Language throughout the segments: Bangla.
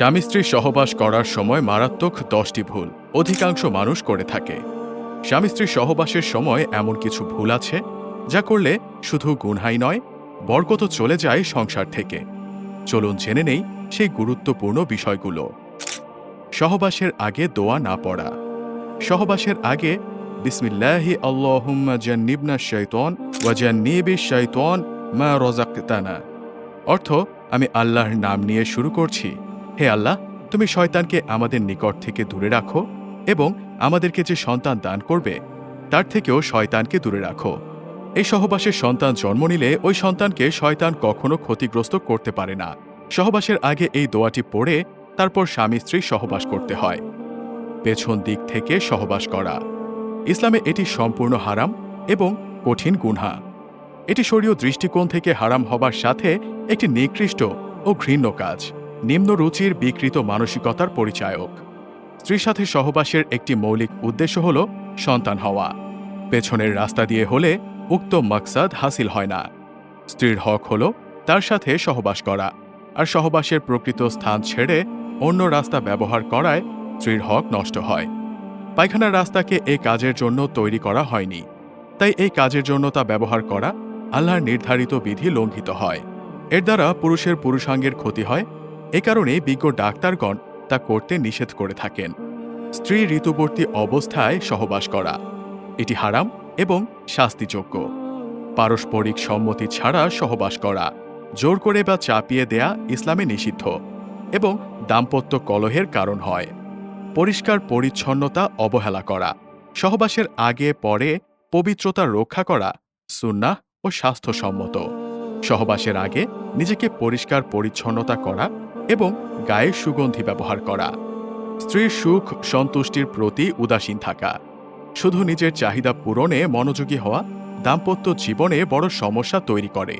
স্বামী স্ত্রী সহবাস করার সময় মারাত্মক দশটি ভুল অধিকাংশ মানুষ করে থাকে। স্বামী স্ত্রী সহবাসের সময় এমন কিছু ভুল আছে, যা করলে শুধু গুনহাই নয়, বরকত চলে যায় সংসার থেকে। চলুন জেনে নেই সেই গুরুত্বপূর্ণ বিষয়গুলো। সহবাসের আগে দোয়া না পড়া। সহবাসের আগে, বিসমিল্লাহি আল্লাহুম্মা শাইতান ওয়া মা অর্থ, আমি আল্লাহর নাম নিয়ে শুরু করছি। হে আল্লাহ, তুমি শয়তানকে আমাদের নিকট থেকে দূরে রাখো এবং আমাদেরকে যে সন্তান দান করবে, তার থেকেও শয়তানকে দূরে রাখো। এই সহবাসের সন্তান জন্ম নিলে ওই সন্তানকে শয়তান কখনো ক্ষতিগ্রস্ত করতে পারে না। সহবাসের আগে এই দোয়াটি পড়ে, তারপর স্বামী স্ত্রী সহবাস করতে হয়। পেছন দিক থেকে সহবাস করা। ইসলামে এটি সম্পূর্ণ হারাম এবং কঠিন গুনহা। এটি শরীয় দৃষ্টিকোণ থেকে হারাম হবার সাথে একটি নিকৃষ্ট ও ঘৃণ্য কাজ। নিম্ন রুচির বিকৃত মানসিকতার পরিচায়ক। স্ত্রীর সাথে সহবাসের একটি মৌলিক উদ্দেশ্য হল সন্তান হওয়া। পেছনের রাস্তা দিয়ে হলে উক্ত মাকসাদ হাসিল হয় না। স্ত্রীর হক হল তার সাথে সহবাস করা, আর সহবাসের প্রকৃত স্থান ছেড়ে অন্য রাস্তা ব্যবহার করায় স্ত্রীর হক নষ্ট হয়। পায়খানার রাস্তাকে এই কাজের জন্য তৈরি করা হয়নি। তাই এই কাজের জন্য তা ব্যবহার করা আল্লাহর নির্ধারিত বিধি লঙ্ঘিত হয়। এর দ্বারা পুরুষের পুরুষাঙ্গের ক্ষতি হয় এ কারণে বিজ্ঞ ডাক্তারগণ তা করতে নিষেধ করে থাকেন। স্ত্রী ঋতুবর্তী অবস্থায় সহবাস করা, এটি হারাম এবং শাস্তিযোগ্য। পারস্পরিক সম্মতি ছাড়া সহবাস করা, জোর করে বা চাপিয়ে দেয়া ইসলামে নিষিদ্ধ এবং দাম্পত্য কলহের কারণ হয়। পরিষ্কার পরিচ্ছন্নতা অবহেলা করা, সহবাসের আগে পরে পবিত্রতা রক্ষা করা সুন্নাহ ও স্বাস্থ্যসম্মত। সহবাসের আগে নিজেকে পরিষ্কার পরিচ্ছন্নতা করা এবং গায়ে সুগন্ধি ব্যবহার করা। স্ত্রীর সুখ, সন্তুষ্টির প্রতি উদাসীন থাকা। শুধু নিজের চাহিদা পূরণে মনোযোগী হওয়া দাম্পত্য জীবনে বড় সমস্যা তৈরি করে।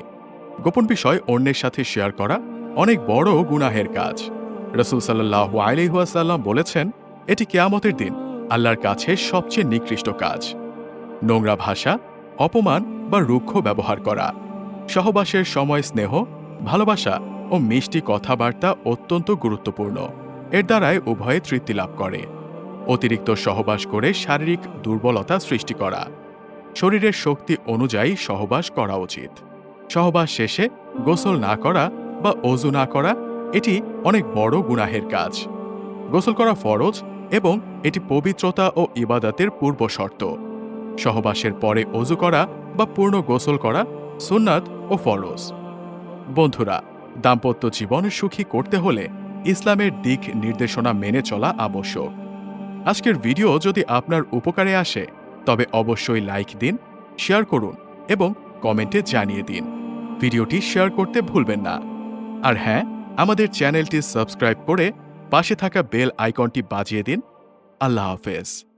গোপন বিষয় অন্যের সাথে শেয়ার করা অনেক বড় গুনাহের কাজ। রসুল সাল্লাহ আলাইহাসাল্লাম বলেছেন, এটি কেয়ামতের দিন আল্লাহর কাছে সবচেয়ে নিকৃষ্ট কাজ। নোংরা ভাষা, অপমান বা রুক্ষ ব্যবহার করা। সহবাসের সময় স্নেহ, ভালোবাসা ও মিষ্টি কথাবার্তা অত্যন্ত গুরুত্বপূর্ণ। এর দ্বারাই উভয়ে তৃপ্তি লাভ করে। অতিরিক্ত সহবাস করে শারীরিক দুর্বলতা সৃষ্টি করা। শরীরের শক্তি অনুযায়ী সহবাস করা উচিত। সহবাস শেষে গোসল না করা বা অজু না করা, এটি অনেক বড় গুনাহের কাজ। গোসল করা ফরজ এবং এটি পবিত্রতা ও ইবাদাতের পূর্ব শর্ত। সহবাসের পরে অজু করা বা পূর্ণ গোসল করা সুন্নাত ও ফরজ। বন্ধুরা দাম্পত্য জীবন সুখী করতে হলে ইসলামের দিক নির্দেশনা মেনে চলা আবশ্যক। আজকের ভিডিও যদি আপনার উপকারে আসে, তবে অবশ্যই লাইক দিন, শেয়ার করুন এবং কমেন্টে জানিয়ে দিন। ভিডিওটি শেয়ার করতে ভুলবেন না। আর হ্যাঁ আমাদের চ্যানেলটি সাবস্ক্রাইব করে পাশে থাকা বেল আইকনটি বাজিয়ে দিন। আল্লাহ হাফেজ।